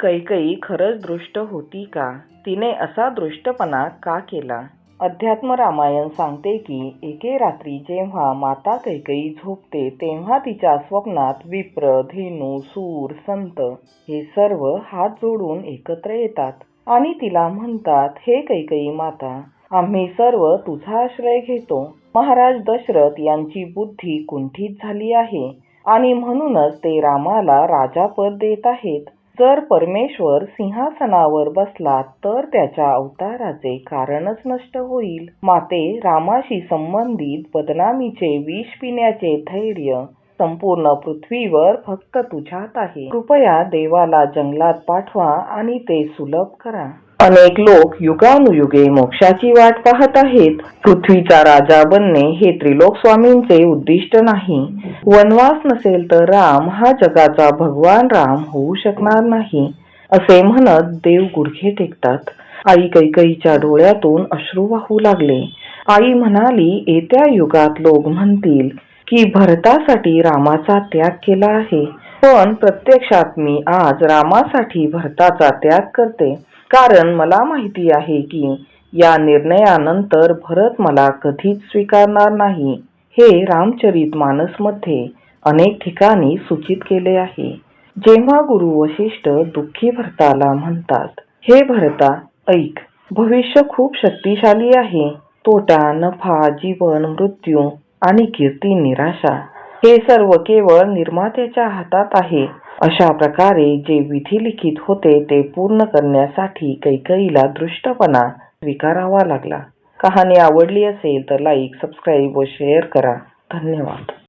कैकई खरंच दृष्ट होती का? तिने असा दृष्टपणा का केला? अध्यात्म रामायण सांगते की एके रात्री जेव्हा माता कैकई झोपते तेव्हा तिच्या स्वप्नात विप्र धेनू सूर संत हे सर्व हात जोडून एकत्र येतात आणि तिला म्हणतात हे कैकई माता आम्ही सर्व तुझा आश्रय घेतो. महाराज दशरथ यांची बुद्धी कुंठित झाली आहे आणि म्हणूनच ते रामाला राजापद देत आहेत. जर परमेश्वर सिंहासनावर बसला तर त्याच्या अवताराचे कारणच नष्ट होईल. माते रामाशी संबंधित बदनामीचे विष पिण्याचे धैर्य संपूर्ण पृथ्वीवर फक्त तुझ्यात आहे. कृपया देवाला जंगलात पाठवा आणि ते सुलभ करा. अनेक लोक युगानुयुगे मोक्षाची वाट पाहत आहेत. पृथ्वीचा राजा बनणे हे त्रिलोक स्वामींचे उद्दिष्ट नाही. वनवास नसेल तर राम हा जगाचा भगवान राम होऊ शकणार नाही असे म्हणत देव गुडघे टेकतात. आई कैकईच्या डोळ्यातून अश्रू वाहू लागले. आई म्हणाली येत्या युगात लोक म्हणतील की भरतासाठी रामाचा त्याग केला आहे. पण प्रत्यक्षात मी आज रामासाठी भरताचा त्याग करते. कारण मला माहिती आहे की या निर्णयानंतर भरत मला कधीच स्वीकारणार नाही. हे रामचरित मानसमध्ये अनेक ठिकाणी सूचित केले आहे. जेव्हा गुरु वशिष्ठ दुःखी भरताला म्हणतात हे भरता ऐक भविष्य खूप शक्तिशाली आहे. तोटा नफा जीवन मृत्यू आणि कीर्ती निराशा हे सर्व केवळ निर्मात्याच्या हातात आहे. अशा प्रकारे जे विधी लिखित होते ते पूर्ण करण्यासाठी कैकईला दृष्टपणा स्वीकारावा लागला. कहाणी आवडली असेल तर लाईक सबस्क्राईब व शेअर करा. धन्यवाद.